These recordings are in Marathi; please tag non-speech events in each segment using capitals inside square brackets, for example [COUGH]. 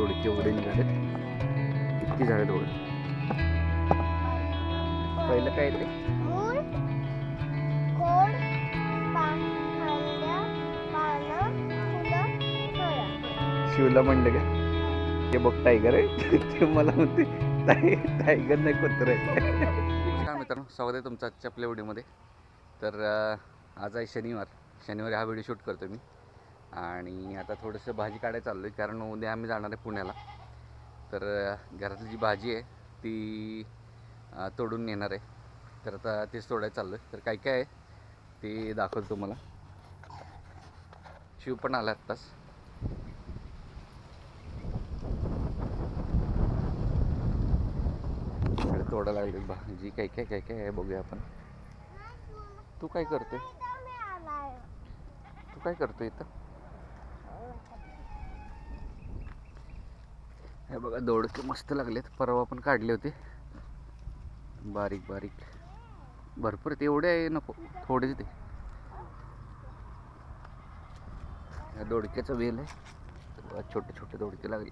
दोडके एवढे निघाले किती झाले दोडके पहिलं काय ते? शिवला म्हणलं का? ते बघ टायगर आहे. ते मला म्हणते टाय टायगर नाही कुत्र आहे. नमस्कार मित्रांनो स्वागत आहे तुमचं आजच्या आपल्या व्हिडिओमध्ये तर आज आहे शनिवार. शनिवारी हा व्हिडिओ शूट करतो मी. आणि आता थोडंसं भाजी काढायला चाललो आहे कारण उद्या आम्ही जाणार आहे पुण्याला. तर घरातली जी भाजी आहे ती तोडून नेणार आहे. तर आता तेच तोडायला चाललो आहे तर काय काय आहे ते दाखवतो तुम्हाला. शिव पण आला आत्ताच. तोडा लागले भाजी. काय काय काय काय आहे बघूया आपण. तू काय करतोय? तू काय करतोय इथं? हे बघा दोडके मस्त लागलेत. परवा पण काढले होते. बारीक बारीक. भरपूर ते एवढे आहे नको. थोडेच ते ह्या दोडक्याचा वेल आहे. छोटे छोटे दोडके लागले.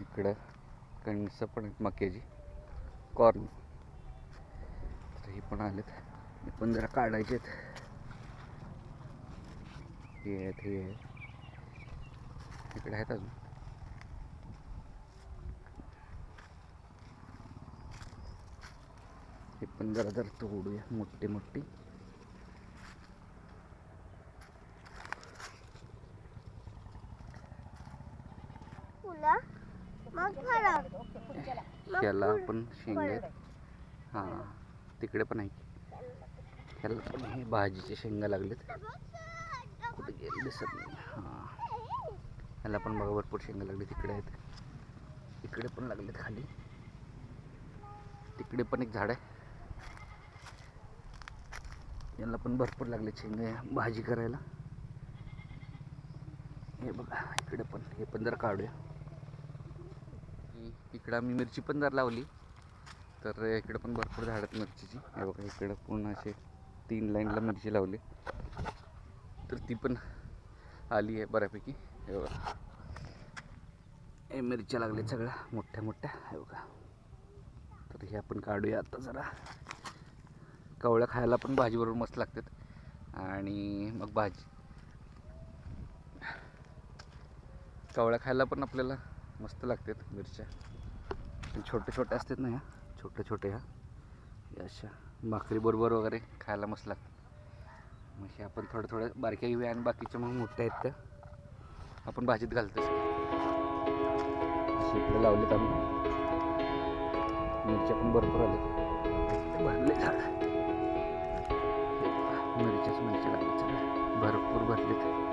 इकडं कणसं पण आहेत मक्याची. कॉर्न. तर हे पण आलेत. हे पण जरा काढायचे आहेत. हे आहेत हे आहेत इकडे आहेत अजून. हे पण जरा जरा तोडूया मोठे मोठी. फुल- पण शेंग आहेत. हां तिकडे पण आहे. ह्याला पण हे भाजीचे शेंगा लागलेत. दिसत नाही. हां. ह्याला पण बघा भरपूर शेंगा लागले तिकडे आहेत. इकडे पण लागलेत खाली. तिकडे पण एक झाड आहे. याला पण भरपूर लागले शेंगा भाजी करायला. हे बघा इकडे पण हे पण जर काढूया. इकडं आम्ही मिरची पण जर लावली. तर इकडं पण भरपूर झाड आहेत मिरचीची. हे बघा इकडं पूर्ण असे तीन लाईनला मिरची लावली. तर ती पण आली आहे बऱ्यापैकी. हे बघा. हे मिरच्या लागल्या सगळ्या मोठ्या मोठ्या. हे बघा. तर हे आपण काढूया आता जरा. कवळ्या खायला पण भाजीबरोबर मस्त लागतात. आणि मग भाजी. कवळ्या खायला पण आपल्याला मस्त लागतात मिरच्या. छोटे छोटे असतात ना ह्या छोट्या छोट्या ह्या अशा. भाकरीबरोबर वगैरे खायला मस्त लागतात. मग हे आपण थोडं थोडं बारक्या घेऊया आणि बाकीच्या मग मोठ्या आहेत तर आपण भाजीत घालतो इकडे लावलेत आम्ही. मिरच्या पण भरपूर आले भरले झाड. मिरच्याच मिरच्या लागले भरपूर भरलेत.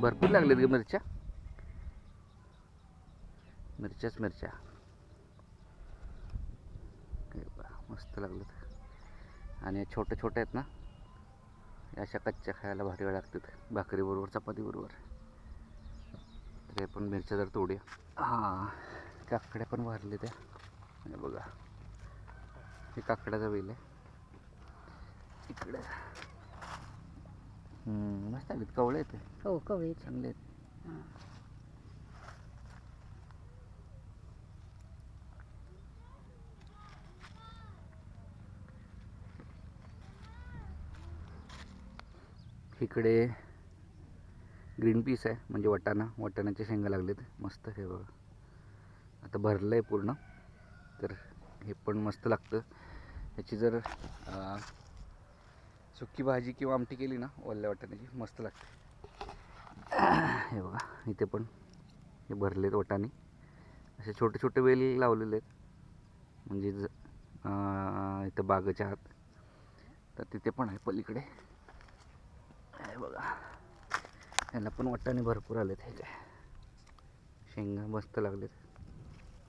भरपूर लागलेत ग मिरच्या. मिरच्याच मिरच्या. हे मस्त लागलेत. आणि छोट्या छोट्या आहेत ना अशा कच्च्या खायला भारी वेळ लागतात. भाकरीबरोबर चपातीबरोबर तर हे पण मिरच्या जर तोडूया. हां काकड्या पण भरले त्या बघा. हे काकड्याचा वेल आहे. इकडे. मस्त आलेत कवळे आहेत. ते. हो कवळी चांगले आहेत. इकडे ग्रीन पीस आहे म्हणजे वाटाणा. वाटाण्याचे शेंगा लागलेत. मस्त हे बघा. आता भरलं आहे पूर्ण. तर हे पण मस्त लागतं. ह्याची जर सुकी भाजी किंवा आमटी केली ना ओल्या वाटाण्याची मस्त लागते. हे बघा इथे पण हे भरलेत वाटाणे. असे छोटे छोटे वेल लावलेले आहेत. म्हणजे ज इथं बागेच्या आत. तर तिथे पण आहे पलीकडे. हे बघा. याला पण वाटाणे भरपूर आलेत हे काय? शेंगा मस्त लागलेत.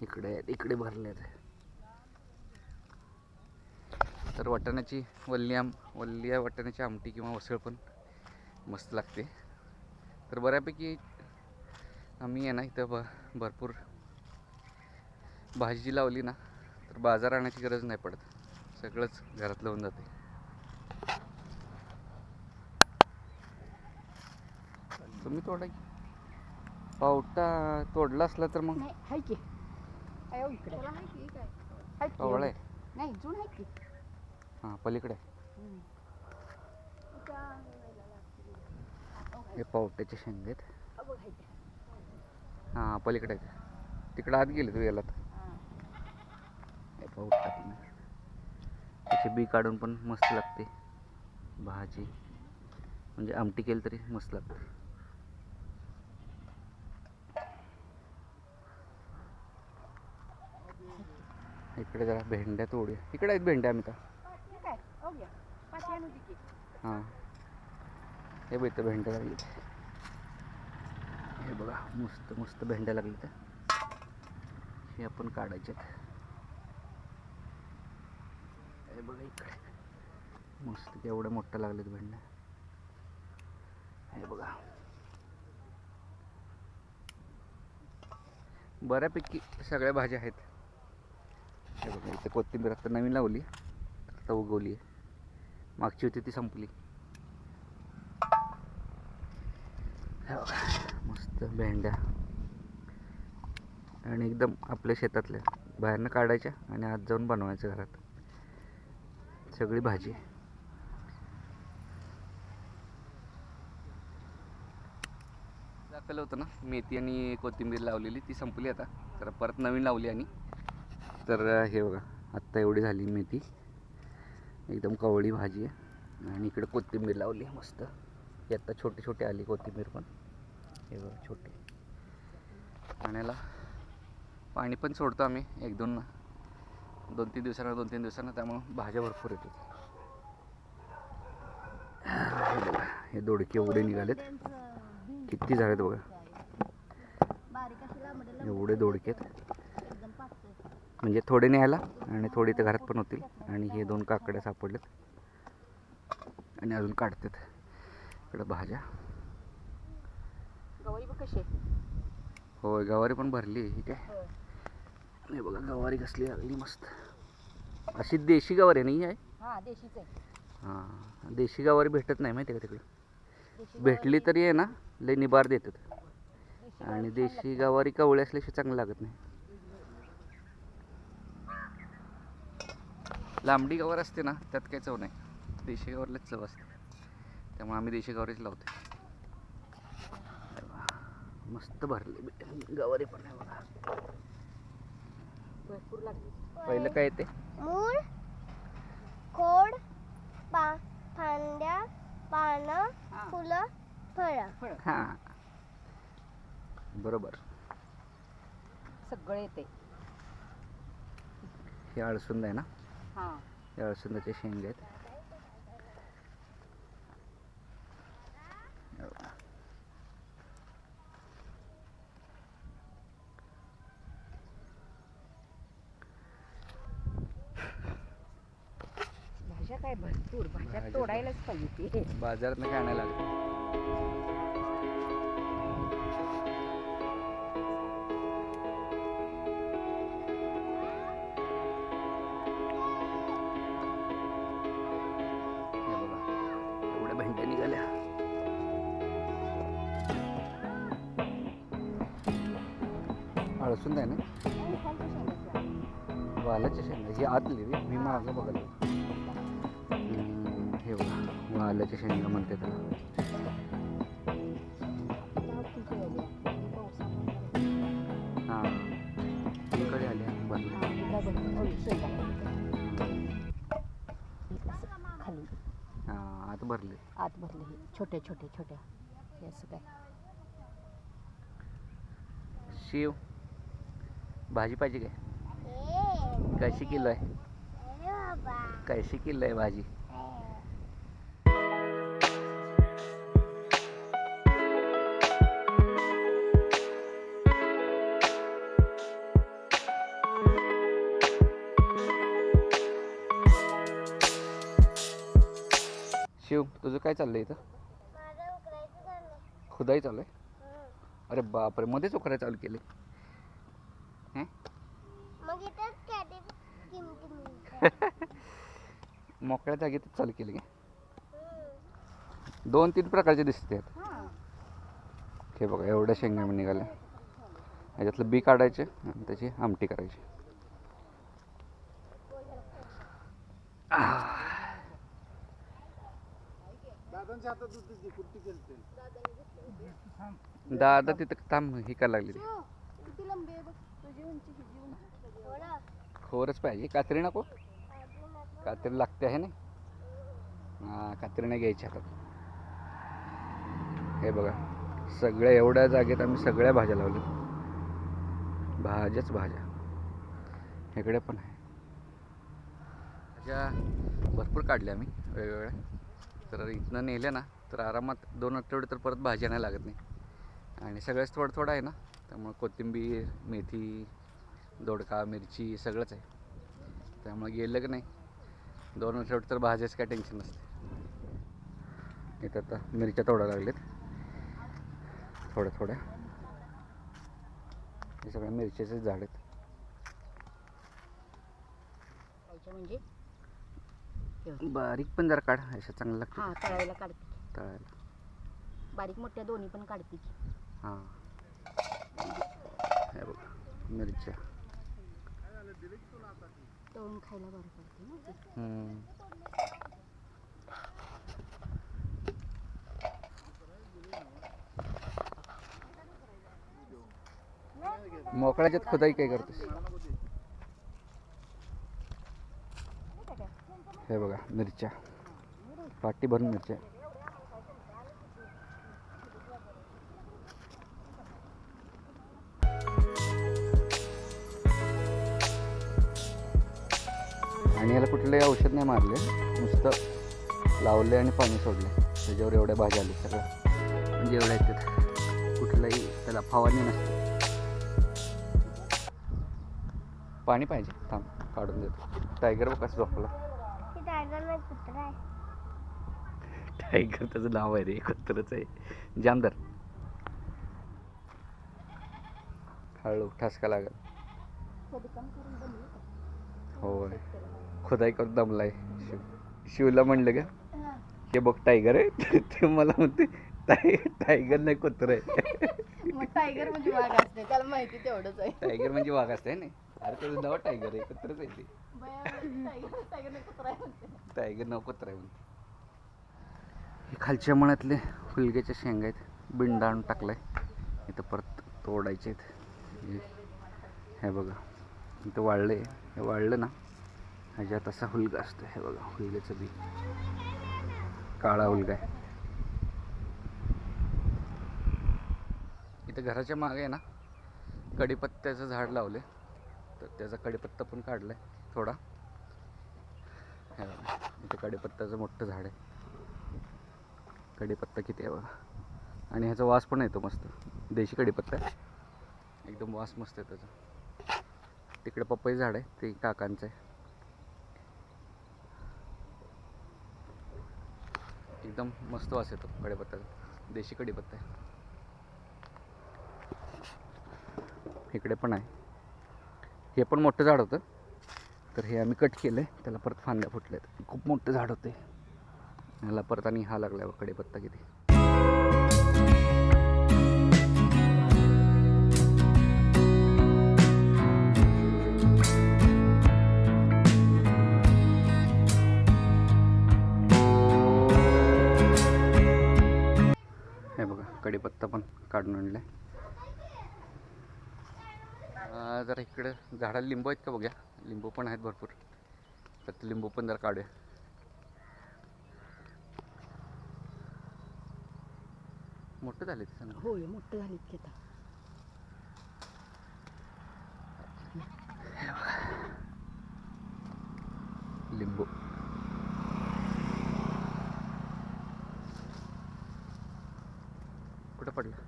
इकडे आहेत इकडे भरले आहेत तर वाटाण्याची वल्ली आम वल्ल्या वाटाण्याची आमटी किंवा उसळ पण मस्त लागते. तर बऱ्यापैकी आम्ही आहे ना इथं ब भरपूर भाजी लावली ना तर बाजार आणायची गरज नाही पडत. सगळंच घरातलं होऊन जाते. तुम्ही तोडा पावटा तोडला असला तर मग? नाही हाय की. आहे हो इकडे. हाय की. पावळा आहे. नाही जून आहे की. हां पलीकडे. हे पावट्याचे शेंगे हा हां पलीकडे. तिकडे तिकडं आत गेले तू याला तर. हे पावटा त्याची बी काढून पण मस्त लागते. भाजी. म्हणजे आमटी केली तरी मस्त लागते. इकडे जरा भेंड्या तोडूया. इकडे आहेत भेंड्या आम्ही तर हां. हे बघ इथं भेंड्या लागली. हे बघा मस्त मस्त भेंड्या लागली तर हे आपण काढायच्यात हे बघा इकडे. मस्त केवढ्या मोठ्या लागलेत भेंड्या. हे बघा. बऱ्यापैकी सगळ्या भाज्या आहेत. हे बघा इथे कोथिंबीर आता नवीन लावली आता उगवली आहे. मागची होती ती संपली. मस्त भेंड्या. आणि एकदम आपल्या शेतातल्या बाहेरनं काढायच्या आणि आत जाऊन बनवायचं घरात. सगळी भाजी. दाखवलं होतं ना मेथी आणि कोथिंबीर लावलेली ती संपली आता. तर परत नवीन लावली आणि. तर हे बघा आत्ता एवढी झाली मेथी. एकदम कवळी भाजी आहे. आणि इकडे कोथिंबीर लावली आहे मस्त. ही आत्ता छोटी छोटी आली कोथिंबीर पण. हे बघा छोटी. पाण्याला पाणी पण सोडतो आम्ही. एक दोन दोन तीन दिवसांना दोन तीन दिवसांना त्यामुळं भाज्या भरपूर येतात. हे हे दोडके एवढे निघालेत. किती झालेत बघा. एवढे दोडकेत म्हणजे थोडे न्यायला आणि थोडे इथं घरात पण होतील. आणि हे दोन काकड्या सापडलेत. आणि अजून काढतात. इकडं भाज्या. आहे? होय गवारी पण भरली आहे. ही काय होय. हे बघा गवारी कसली लागली मस्त. अशी देशी गवारी नाही आहे? हा आहे. हां देशी गवारी भेटत नाही माहिती आहे का तिकडे? भेटली तरी आहे ना लई निबार देतात. आणि देशी गवारी कवळी असल्याशिवाय चांगलं लागत नाही. लांबडी गवार असते ना त्यात काही चव नाही. देशी गवारलाच चव असते. त्यामुळे आम्ही देशी गवारीच लावतो मस्त भरली गवारी पण आहे बघा. पहिलं काय येते? मूळ खोड पा फांद्या पानं हा. फुलं फळं. फळ. हां. बरोबर. सगळं येते. हे अळसुंद आहे ना? हा. हे अळसुंदाचे शेंग आहेत. हे. भाज्या काय भरपूर भाज्या तोडायलाच पाहिजे. बाजारात काय आणायला लागतं. अळसून आहे ना? वालाच्या शेंगा. ही आतली मी मागं बघायला हम्म, हे बघा. वालाच्या शेंगा म्हणते त्याला. हां. इकडे भरल्या खाली. हां आत भरले. आत भरले हे. छोटे छोटे छोट्या. हे असं काय? शिव. भाजी पाहिजे काय? कशी किलो आहे? कशी किलो आहे भाजी? शिव तुझं काय चाललंय इथं? खुदाई चालू आहे? अरे बापरे मध्येच उकरायला चालू केले मग इथंच [LAUGHS] मोकळ्या जागेतच चालू केले का? दोन तीन प्रकारचे दिसते आहेत. हे. बघा एवढ्या शेंगा निघाल्या. ह्याच्यातलं बी काढायचे आणि त्याची आमटी करायची. दादा तिथं थांब हे करायला लागली. ती. खोरच पाहिजे. कात्री नको? कात्री लागते आहे ना? हां कात्री नाही घ्यायची हातात हे बघा सगळ्या एवढ्या जागेत आम्ही सगळ्या भाज्या लावल्या. भाज्याच भाज्या. इकडे पण आहे. भाज्या भरपूर काढल्या आम्ही वेगवेगळ्या. तर इथनं नेल्या ना तर आरामात दोन आठवडे तर परत भाज्या नाही लागत नाही. आणि सगळ्याच थोडं थोडं आहे ना त्यामुळे कोथिंबीर मेथी दोडका मिरची सगळंच आहे. त्यामुळे गेलं की नाही? दोन आठवडे तर भाज्याच काय टेन्शन नसते. इथं आता मिरच्या तोडा लागलेत. थोड्या थोड्या. हे सगळ्या मिरच्याचे झाड आहेत. म्हणजे. बारीक पण जरा काढ अशा चांगलं हा लागतं तळायला काढते. तळायला. बारीक मोठ्या दोन्ही पण काढते हां. हे बघ मिरच्या. तळून खायला बरं पडते ना ते. मोकळ्याच्यात खुदाई काय करतोस? हे बघा मिरच्या. पाटी भरून मिरच्या. नाही मारले. नुसतं लावले आणि पाणी सोडले. त्याच्यावर एवढ्या भाज्या आल्या सगळ्या. म्हणजे एवढ्या आहेत कुठलंही त्याला फवारणी नसते. पाणी पाहिजे. थांब काढून देतो. टायगर बघ कसं झोपला. टायगर त्याचं नाव आहे रे. कुत्रच आहे. जामदार हळू ठसका लागल. होय. खुदाई करून दमलाय. शिव शिवला म्हणलं का हे बघ टायगर आहे. [LAUGHS] ते मला म्हणते टाय टायगर नाही कुत्र आहे. [LAUGHS] मग टायगर म्हणजे वाघ असते त्याला माहिती तेवढंच आहे. टायगर म्हणजे वाघ असते ना. अरे त्याचं नाव टायगर आहे कुत्रच आहे ते. टायगर नाही आहे नाव कुत्र आहे म्हणते. हे खालच्या मळ्यातले हुलग्याच्या शेंगा आहेत बिंडा आणून टाकलाय. इथं परत तोडायचे आहेत. हे- बघा इथं वाळले हे वाळलं ना म्हणजे ह्याच्यात असा हुलगा असतो हे बघा हुलग्याचं बी. काळा हुलगा आहे. इथं घराच्या मागे आहे ना कडीपत्त्याचं झाड लावले तर त्याचा कडीपत्ता पण काढलाय थोडा. हे बघा इथं कडीपत्त्याचं मोठं झाड आहे. कडीपत्ता किती आहे बघा. आणि ह्याचा वास पण येतो मस्त. देशी कडीपत्ता आहे. एकदम वास मस्त आहे त्याचा. तिकडे पपई झाड आहे ते काकांचं आहे. एकदम मस्त वास येतो कडीपत्त्याचा देशी कडीपत्ता आहे. इकडे पण आहे. हे पण मोठं झाड होतं. तर हे आम्ही कट केलं आहे त्याला परत फांद्या फुटल्यात. खूप मोठं झाड होते. ह्याला परत आणि हा लागला आहे कडीपत्ता किती. बघा कडीपत्ता पण काढून आणलाय. अं, जरा इकडे झाडाला लिंबू आहेत का बघूया. लिंबू पण आहेत भरपूर. तर ते लिंबू पण जरा काढूया. मोठं झाले ते. होय मोठं झालीत की आता. लिंबू. कुठं पडलं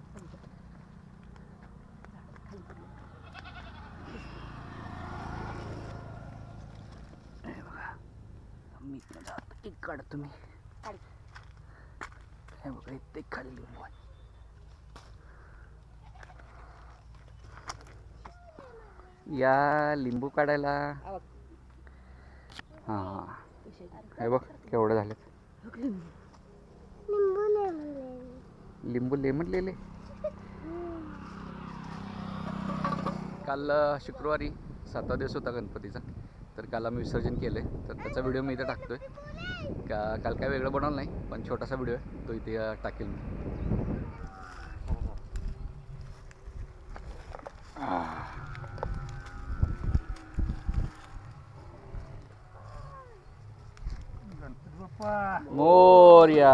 बघा मी एक काढ तुम्ही. काढ. हे बघा इथे खाली या लिंबू काढायला. हां हे. बघ केवढे म्हणले लिंबू लेमन लेले काल शुक्रवारी सातवा दिवस होता गणपतीचा. तर काल आम्ही विसर्जन केलं आहे तर त्याचा व्हिडिओ मी इथे टाकतोय. का काल काय वेगळं बनवलं नाही पण छोटासा व्हिडिओ आहे. तो इथे टाकेल मी मोर्या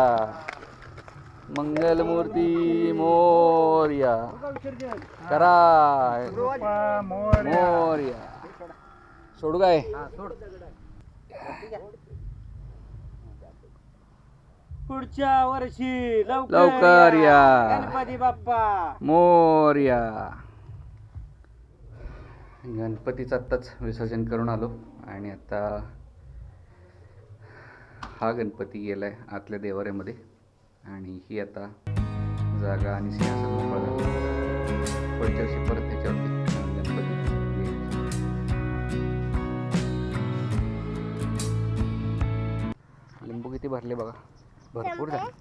मंगलमूर्ती मोर्या. करा मोर्या. सोडू काय? पुढच्या वर्षी लवकर या. गणपती बाप्पा. मोर्या. गणपतीचं आत्ताच विसर्जन करून आलो आणि आता हा गणपती गेलाय आतल्या देवाऱ्यामध्ये. आणि ही आता जागा आणि सिंहासन मोकळं झालं. पुढच्या वर्षी परत त्याच्यावरती गणपती. लिंबू किती भरले बघा. भरपूर झाले.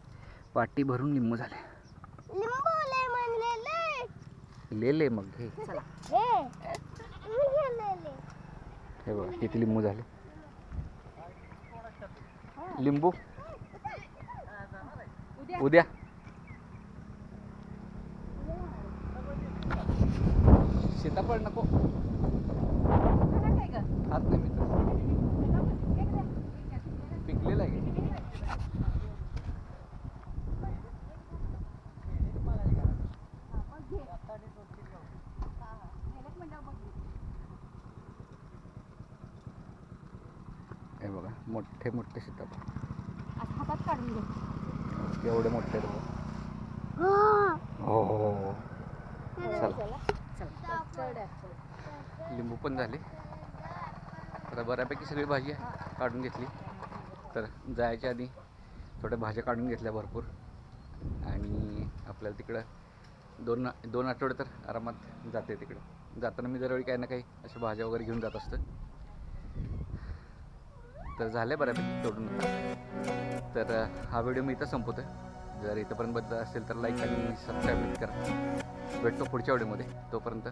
पाटी भरून लिंबू झाले. लेले मग गेलेले हे. बघा किती लिंबू झाले. लिंबू. उद्या. सीताफळ नको. खात नाही मी तसं. पिकलेलं आहे. की? हे. बघा मोठे मोठे सीताफळ. असं हातात काढून घे. एवढे मोठे. हो. हो हो चला. लिंबू पण झाले. आता बऱ्यापैकी सगळी भाजी आहे, काढून घेतली. तर जायच्या आधी थोड्या भाज्या काढून घेतल्या भरपूर. आणि आपल्याला तिकडं दोन दोन आठवडे तर आरामात जाते तिकडं. जाताना मी दरवेळी काही ना काही अशा भाज्या वगैरे घेऊन जात असतं. तर झाले बऱ्यापैकी तोडून. तर हा व्हिडिओ मी इथं संपवतो आहे जर इथंपर्यंत बदल असेल तर लाईक आणि सबस्क्राईब करा. भेटतो पुढच्या व्हिडिओमध्ये. तोपर्यंत.